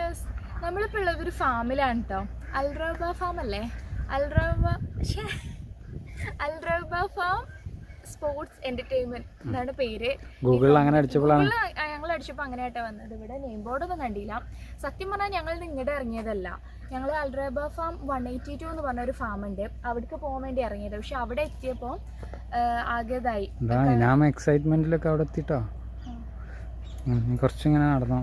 Yes നമ്മളിപ്പോൾ ഉള്ളത് ഒരു ഫാമിലാണ് കേട്ടോ അൽറബ ഫാം അല്ലേ? Alraba. Alraba farm sports entertainment എന്നാണ് പേര്. ഗൂഗിളിൽ അങ്ങനെ അടിച്ചപ്പോഴാണ്. ഞങ്ങൾ അടിച്ചപ്പോൾ അങ്ങനെ ആയിട്ടാണ് വന്നത്. ഇവിടെ നെയിം ബോർഡൊന്നും കണ്ടില്ല. സത്യം പറഞ്ഞാൽ ഞങ്ങൾ ഇങ്ങോട്ട് ഇറങ്ങിയതല്ല. ഞങ്ങൾ Alraba farm one eighty two എന്ന് പറഞ്ഞ ഒരു ഫാം ഉണ്ട്. അവിടേക്ക് പോകാൻ വേണ്ടി ഇറങ്ങിയത്. പക്ഷെ അവിടെ എത്തിയപ്പോൾ ആകെതായി. ഞാൻ എക്സൈറ്റ്മെന്റിലൊക്കെ അവിടെ എത്തിട്ടോ. കുറച്ചിങ്ങനെ നടന്നു.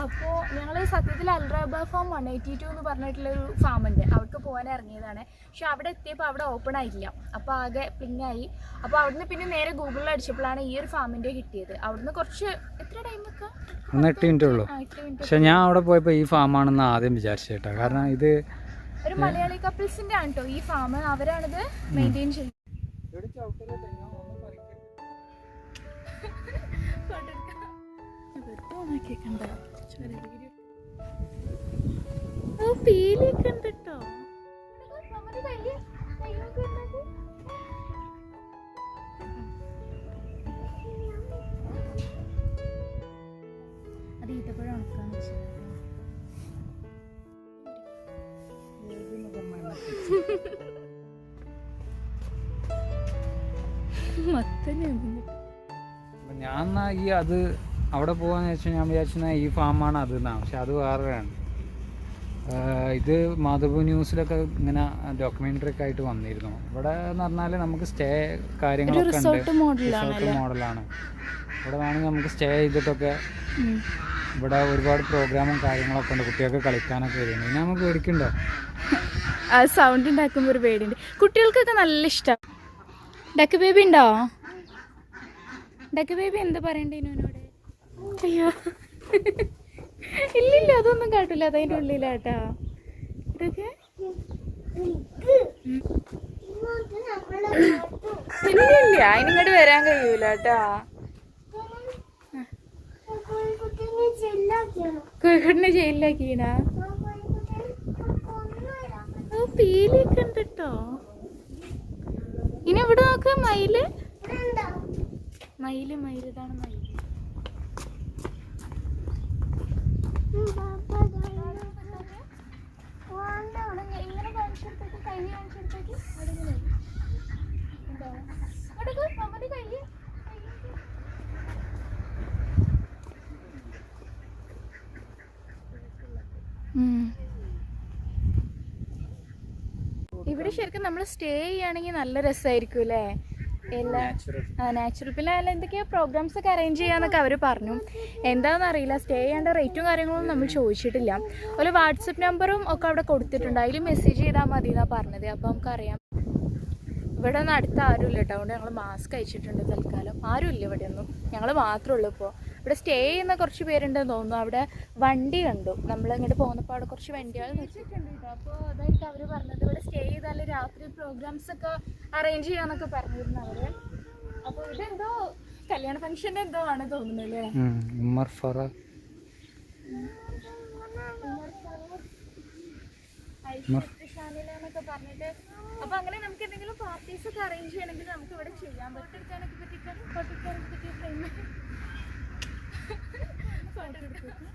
അപ്പോൾ ഞങ്ങൾ സത്യത്തിൽ Alraba farm one eighty two എന്ന് പറഞ്ഞിട്ടുള്ളൊരു ഫാമുണ്ട് അവർക്ക് അവിടേക്ക് പോകാൻ ഇറങ്ങിയതാണ്. പക്ഷെ അവിടെ എത്തിയപ്പോൾ അവിടെ ഓപ്പൺ ആയില്ല. അപ്പോൾ ആകെ പിന്നായി. അപ്പോൾ അവിടുന്ന് പിന്നെ നേരെ ഗൂഗിളിൽ അടിച്ചപ്പോഴാണ് ഈ ഒരു ഫാമിന്റെ കിട്ടിയത്. അവിടുന്ന് കുറച്ച് എത്ര ടൈം ഒന്ന് എട്ട് മിനിറ്റേ ഉള്ളൂ. പക്ഷെ ഞാൻ അവിടെ പോയപ്പോൾ ഈ ഫാമാണെന്ന് ആദ്യം വിചാരിച്ചേട്ടാ കാരണം ഇത് ഒരു മലയാളി കപ്പിൾസിന്റെ ആണ് കേട്ടോ ഈ ഫാം അവരാണിത് മെയിന്റെയിൻ ചെയ്യുന്നത്. ഓ പീലിയൊക്കെ ഉണ്ട് കേട്ടോ അത് ഈട്ടപ്പഴം ഉണക്കാന്ന് വെച്ചാൽ മൊത്തം ഞാൻ ഈ അത് അവിടെ പോകാന്ന് വെച്ചാൽ ഞാൻ വിചാരിച്ചാൽ ഈ ഫാമാണ് അത് എന്നാണ് പക്ഷെ അത് വേറെയാണ് ഇത് മാധവ് ന്യൂസിലൊക്കെ ഇങ്ങനെ ഡോക്യുമെന്ററി ഒക്കെ ആയിട്ട് വന്നിരുന്നു. ഇവിടെ എന്ന് പറഞ്ഞാൽ നമുക്ക് സ്റ്റേ കാര്യങ്ങളൊക്കെ ഉണ്ട്. റിസോർട്ട് മോഡലാണ് ഇവിടെ വേണമെങ്കിൽ നമുക്ക് സ്റ്റേ ചെയ്തിട്ടൊക്കെ. ഇവിടെ ഒരുപാട് പ്രോഗ്രാമും കാര്യങ്ങളൊക്കെ ഉണ്ട്. കുട്ടികൾക്ക് കളിക്കാനൊക്കെ വരുന്നു. ഇനി നമുക്ക് പേടിക്കണ്ടോ? സൗണ്ട് ഉണ്ടാക്കുമ്പോൾ ഒരു പേടിയുണ്ട്. കുട്ടികൾക്കൊക്കെ നല്ല ഇഷ്ടം. ഡക്ക് ബേബി ഉണ്ടോ? ഡക്ക് ബേബി എന്താ പറയണ്ടേ ഇനോനോട് അയ്യോ. ഇല്ലില്ല അതൊന്നും കാട്ടില്ല. അതതിന്റെ ഉള്ളിലാട്ടാ. ഇതൊക്കെ? ഇല്ലില്ല അതിനിങ്ങോട്ട് വരാൻ കഴിയൂല കേട്ടാ കോഴിക്കോടിനെ ജയിലിലാക്കീണ ഓ പീലിയൊക്കെ ഉണ്ട് കേട്ടോ ഇനി ഇവിടെ നോക്ക് മയിൽ? മയിൽ മയിലിതാണ് മയിൽ ഇങ്ങനെ കാണിച്ചെടുത്തേക്ക് കൈ കാണിച്ചെടുത്തേക്ക് അവിടെ ഇങ്ങനെ ഉണ്ടോ? അവിടെ ഒക്കെ മമ്മയുടെ കയ്യ് ഇവിടെ ശരിക്കും നമ്മൾ സ്റ്റേ ചെയ്യുകയാണെങ്കിൽ നല്ല രസമായിരിക്കും അല്ലേ എല്ലാ നാച്ചുറൽ പിന്നെ അല്ല എന്തൊക്കെയോ പ്രോഗ്രാംസ് ഒക്കെ അറേഞ്ച് ചെയ്യാന്നൊക്കെ അവർ പറഞ്ഞു. എന്താണെന്ന് അറിയില്ല സ്റ്റേ ചെയ്യേണ്ട റേറ്റും കാര്യങ്ങളും നമ്മൾ ചോദിച്ചിട്ടില്ല. ഒരു വാട്സപ്പ് നമ്പറും ഒക്കെ അവിടെ കൊടുത്തിട്ടുണ്ട്. അതിൽ മെസ്സേജ് ചെയ്താൽ മതി എന്നാണ് പറഞ്ഞത്. അപ്പോൾ നമുക്കറിയാം. ഇവിടെ ഒന്നും അടുത്ത് ആരുമില്ല കേട്ടോ. അതുകൊണ്ട് ഞങ്ങൾ മാസ്ക് അയച്ചിട്ടുണ്ട് തൽക്കാലം. ആരുമില്ല ഇവിടെ ഒന്നും ഞങ്ങൾ മാത്രമേ ഉള്ളൂ ഇപ്പോൾ ഇവിടെ സ്റ്റേ ചെയ്യുന്ന കുറച്ച് പേരുണ്ടെന്ന് തോന്നുന്നു. അവിടെ വണ്ടി കണ്ടു. നമ്മൾ ഇങ്ങോട്ട് പോകുന്നപ്പോൾ അവിടെ കുറച്ച് വണ്ടികൾ നിർത്തിയിട്ടുണ്ട് കേട്ടോ അപ്പോൾ അതായിരിക്കും അവർ പറഞ്ഞത്. ഇവിടെ സ്റ്റേ ചെയ്താൽ രാത്രി പ്രോഗ്രാംസ് ഒക്കെ അറേഞ്ച് ചെയ്യാന്നൊക്കെ പറഞ്ഞിരുന്നു അവർ അപ്പോൾ ഇതെന്തോ കല്യാണ ഫംഗ്ഷന്റെ എന്തോ ആണ് ഫറ. ഷാനിലെന്നൊക്കെ പറഞ്ഞിട്ട്. അപ്പൊ അങ്ങനെ നമുക്ക് എന്തെങ്കിലും പാർട്ടീസ് ഒക്കെ അറേഞ്ച് ചെയ്യണമെങ്കിൽ നമുക്ക് ഇവിടെ ചെയ്യാൻ പറ്റും. പറ്റിക്കാൻ ഫോട്ടോക്കാനൊക്കെ പറ്റിയ ഫ്രെയിം ഫോട്ടോ എടുക്കാം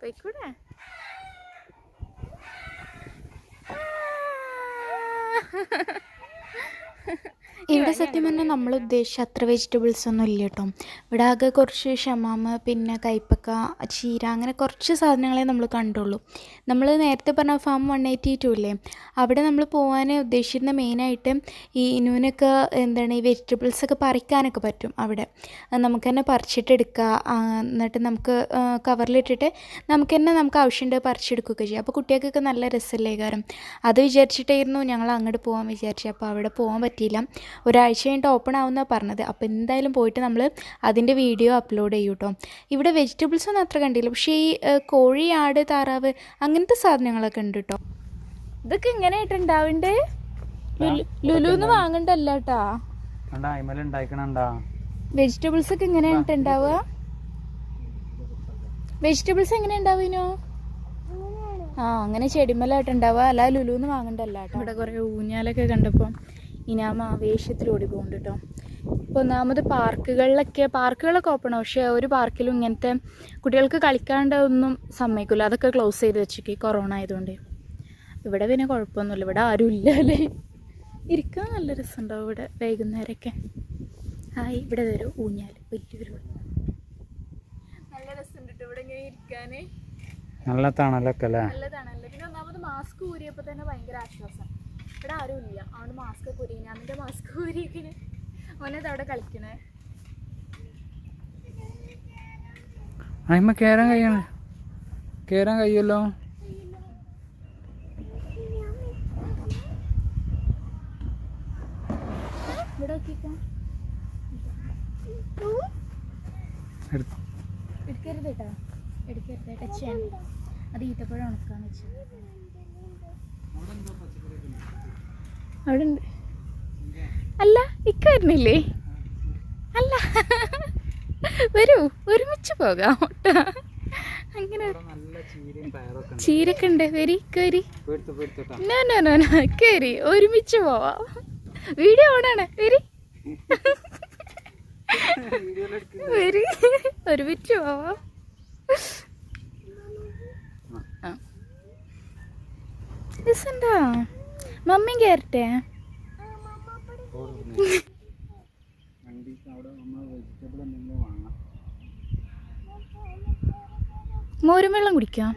പോയിക്കൂടെ ഇവിടെ സത്യം പറഞ്ഞാൽ നമ്മൾ ഉദ്ദേശിച്ച അത്ര വെജിറ്റബിൾസ് ഒന്നും ഇല്ല കേട്ടോ. ഇവിടെ ആകെ കുറച്ച് ഷമാമ പിന്നെ കൈപ്പക്ക ചീര അങ്ങനെ കുറച്ച് സാധനങ്ങളെ നമ്മൾ കണ്ടുള്ളൂ. നമ്മൾ നേരത്തെ പറഞ്ഞ ഫാം വൺ എയ്റ്റി ടു ഇല്ലേ? അവിടെ നമ്മൾ പോകാൻ ഉദ്ദേശിച്ചിരുന്ന മെയിനായിട്ട് ഈ ഇനുവിനൊക്കെ എന്താണ് ഈ വെജിറ്റബിൾസ് ഒക്കെ പറിക്കാനൊക്കെ പറ്റും അവിടെ. നമുക്ക് തന്നെ പറിച്ചിട്ടെടുക്കുക എന്നിട്ട് നമുക്ക് കവറിലിട്ടിട്ട് നമുക്ക് തന്നെ നമുക്ക് ആവശ്യമുണ്ട് പറിച്ചെടുക്കുകയൊക്കെ ചെയ്യാം. അപ്പോൾ കുട്ടികൾക്കൊക്കെ നല്ല രസമല്ലേ കാരണം അത് വിചാരിച്ചിട്ടായിരുന്നു ഞങ്ങൾ അങ്ങോട്ട് പോകാൻ വിചാരിച്ചത്. അപ്പോൾ അവിടെ പോകാൻ പറ്റിയില്ല. ഒരാഴ്ച കഴിഞ്ഞിട്ട് ഓപ്പൺ ആവുന്ന പറഞ്ഞത്. അപ്പോൾ എന്തായാലും പോയിട്ട് നമ്മൾ അതിന്റെ വീഡിയോ അപ്ലോഡ് ചെയ്യൂട്ടോ. ഇവിടെ ഇവിടെ വെജിറ്റബിൾസ് ഒന്നും അത്ര കണ്ടില്ല. പക്ഷേ ഈ കോഴി ആട് താറാവ് അങ്ങനത്തെ സാധനങ്ങളൊക്കെ ഉണ്ട് കേട്ടോ ഇതൊക്കെ ഇങ്ങനെ ആയിട്ടുണ്ടാവണ്ടേ? ലുലുന്ന് വാങ്ങണ്ടല്ല കേട്ടാ വെജിറ്റബിൾസ് ഒക്കെ ഇങ്ങനെ ഉണ്ടാവുക വെജിറ്റബിൾസ് എങ്ങനെ ഉണ്ടാവിനോ ആ അങ്ങനെ ചെടിമലായിട്ട് ഉണ്ടാവുക അല്ല ലുലുന്ന് വാങ്ങണ്ടല്ല കേട്ടോ ഇവിടെ കുറേ ഊഞ്ഞാലൊക്കെ കണ്ടപ്പോൾ ഇനാമ ആവേശത്തിൽ ഓടി പോകുന്നുണ്ട് കേട്ടോ ഇപ്പോൾ ഒന്നാമത് പാർക്കുകളിലൊക്കെ പാർക്കുകളൊക്കെ ഓപ്പൺ പക്ഷേ ഒരു പാർക്കിലും ഇങ്ങനത്തെ കുട്ടികൾക്ക് കളിക്കാണ്ട് ഒന്നും സമ്മതിക്കില്ല അതൊക്കെ ക്ലോസ് ചെയ്ത് വെച്ചേക്ക് കൊറോണ ആയതുകൊണ്ട്. ഇവിടെ പിന്നെ കുഴപ്പമൊന്നുമില്ല. ഇവിടെ ആരും ഇല്ല അല്ലേ? ഇരിക്കാൻ നല്ല രസമുണ്ടാവും ഇവിടെ വൈകുന്നേരമൊക്കെ. ഹായ് ഇവിടെ വരും ഊഞ്ഞാൽ. വലിയൊരു. നല്ല രസമുണ്ട് ഇവിടെ ഇങ്ങനെ ഇരിക്കാന്. നല്ല തണലൊക്കെ അല്ലേ? നല്ലതാണല്ലേ പിന്നെ ഒന്നാമത് മാസ്ക് ഊരിയപ്പോൾ തന്നെ ഭയങ്കര ആശ്വാസം. ഇവിടെ ആരും ഇല്ല. അവന് മാസ്ക് ഒക്കെ ഊരി ഞാനിന്റെ മാസ്ക് ഊരിയിരിക്കണ് അവനത് അവിടെ കളിക്കണേ? അതിമ്മ കയറാൻ കഴിയണ. കയറാൻ കഴിയുമല്ലോ? ഇവിടെ നോക്കിക്കാം. എടുത്ത്. എടുക്കരുത് കേട്ടോ എടുക്കരുത്. ടച്ച് ചെയ്യണ്ട അത് ഈത്തപ്പഴം ഉണക്കാന്ന് വെച്ചത് അവിടെ ഉണ്ട് ഇക്ക വരുന്നില്ലേ അല്ല. വരൂ ഒരുമിച്ച് പോകാം. ട്ടോ. അങ്ങനെ നല്ല ചീരയും പയറൊക്കെ ഉണ്ട്. ചീരൊക്കെ ഉണ്ട് വരി കയറി പേടുത്ത് പേടുത്തോട്ടാ നോ നോ നോ നോ. കയറി ഒരുമിച്ച് പോവാം. വീഡിയോ ഓണാണ്. വരി. വരി. ഒരുമിച്ച് പോവാം. രസണ്ടാ മമ്മിയും കയറട്ടെ വണ്ടിക്ക് അവിടെ നമ്മൾ വെജിറ്റബിൾ എന്തെങ്കിലും വാങ്ങാം മോരും വെള്ളം കുടിക്കാം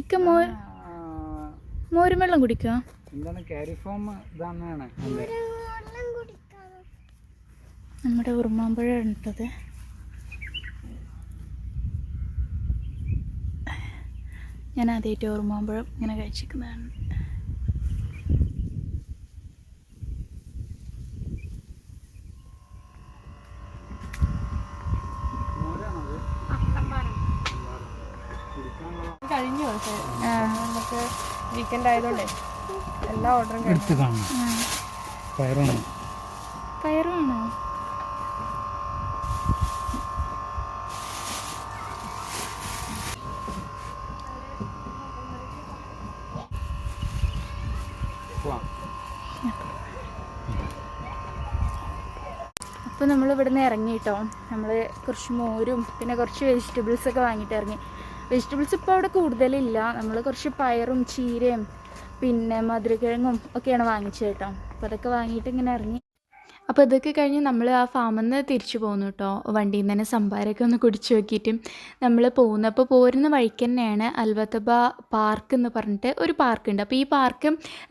ഇക്ക മോ മോരും വെള്ളം കുടിക്കാം? എന്താണ് കാരിഫോം ഇതാണ് നമ്മുടെ ഉറുമാമ്പഴ ഉണ്ടത് ഞാൻ ആദ്യമായിട്ട് ഉറുമാമ്പഴം ഇങ്ങനെ കഴിച്ചിരിക്കുന്നതാണ്. പക്ഷേ നമുക്ക് വീക്കെൻഡ് ആയതുകൊണ്ടേ എല്ലാ ഓർഡറും കഴിഞ്ഞു പോവാം അപ്പോൾ നമ്മൾ ഇവിടുന്ന് ഇറങ്ങി കേട്ടോ. നമ്മൾ കുറച്ച് മോരും പിന്നെ കുറച്ച് വെജിറ്റബിൾസ് ഒക്കെ വാങ്ങിയിട്ട് ഇറങ്ങി. വെജിറ്റബിൾസ് ഇപ്പോൾ അവിടെ കൂടുതലില്ല. നമ്മൾ കുറച്ച് പയറും ചീരയും പിന്നെ മധുരക്കിഴങ്ങും ഒക്കെയാണ് വാങ്ങിച്ചത് കേട്ടോ. അപ്പോൾ അതൊക്കെ വാങ്ങിയിട്ട് ഇങ്ങനെ ഇറങ്ങി. അപ്പോൾ ഇതൊക്കെ കഴിഞ്ഞ് നമ്മൾ ആ ഫാമിൽ നിന്ന് തിരിച്ചു പോന്നു കേട്ടോ വണ്ടിയിൽ നിന്ന് തന്നെ സംഭാരമൊക്കെ ഒന്ന് കുടിച്ചു നോക്കിയിട്ട്. നമ്മൾ പോകുന്നത് അപ്പോൾ പോരുന്ന വഴിക്ക് തന്നെയാണ് അൽവത്തബ പാർക്ക് എന്ന് പറഞ്ഞിട്ട് ഒരു പാർക്കുണ്ട് അപ്പോൾ ഈ പാർക്ക്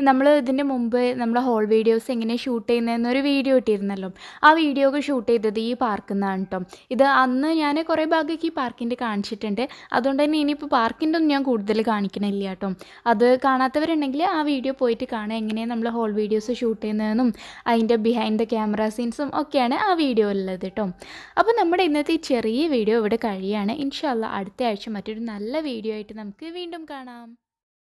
നമ്മൾ ഇതിന്റെ മുമ്പ് നമ്മൾ ഹോൾ വീഡിയോസ് എങ്ങനെ ഷൂട്ട് ചെയ്യുന്നതെന്നൊരു വീഡിയോ ഇട്ടിരുന്നല്ലോ. ആ വീഡിയോ ഒക്കെ ഷൂട്ട് ചെയ്തത് ഈ പാർക്കിൽ നിന്നാണ് കേട്ടോ ഇത് അന്ന് ഞാൻ കുറേ ഭാഗമൊക്കെ ഈ പാർക്കിന്റെ കാണിച്ചിട്ടുണ്ട്. അതുകൊണ്ട് തന്നെ ഇനിയിപ്പോൾ പാർക്കിന്റെ ഒന്നും ഞാൻ കൂടുതൽ കാണിക്കണില്ല കേട്ടോ അത് കാണാത്തവരുണ്ടെങ്കിൽ ആ വീഡിയോ പോയിട്ട് കാണുക. എങ്ങനെയാണ് നമ്മൾ ഹോൾ വീഡിയോസ് ഷൂട്ട് ചെയ്യുന്നതെന്നും അതിന്റെ ബിഹൈൻഡ് ദ ക്യാമറ സീൻസും ഒക്കെയാണ് ആ വീഡിയോയിലുള്ളത് കേട്ടോ അപ്പോൾ നമ്മുടെ ഇന്നത്തെ ചെറിയ വീഡിയോ ഇവിടെ കഴിയാണ് ഇൻഷാല്ല അടുത്ത ആഴ്ച മറ്റൊരു നല്ല വീഡിയോ ആയിട്ട് നമുക്ക് വീണ്ടും കാണാം.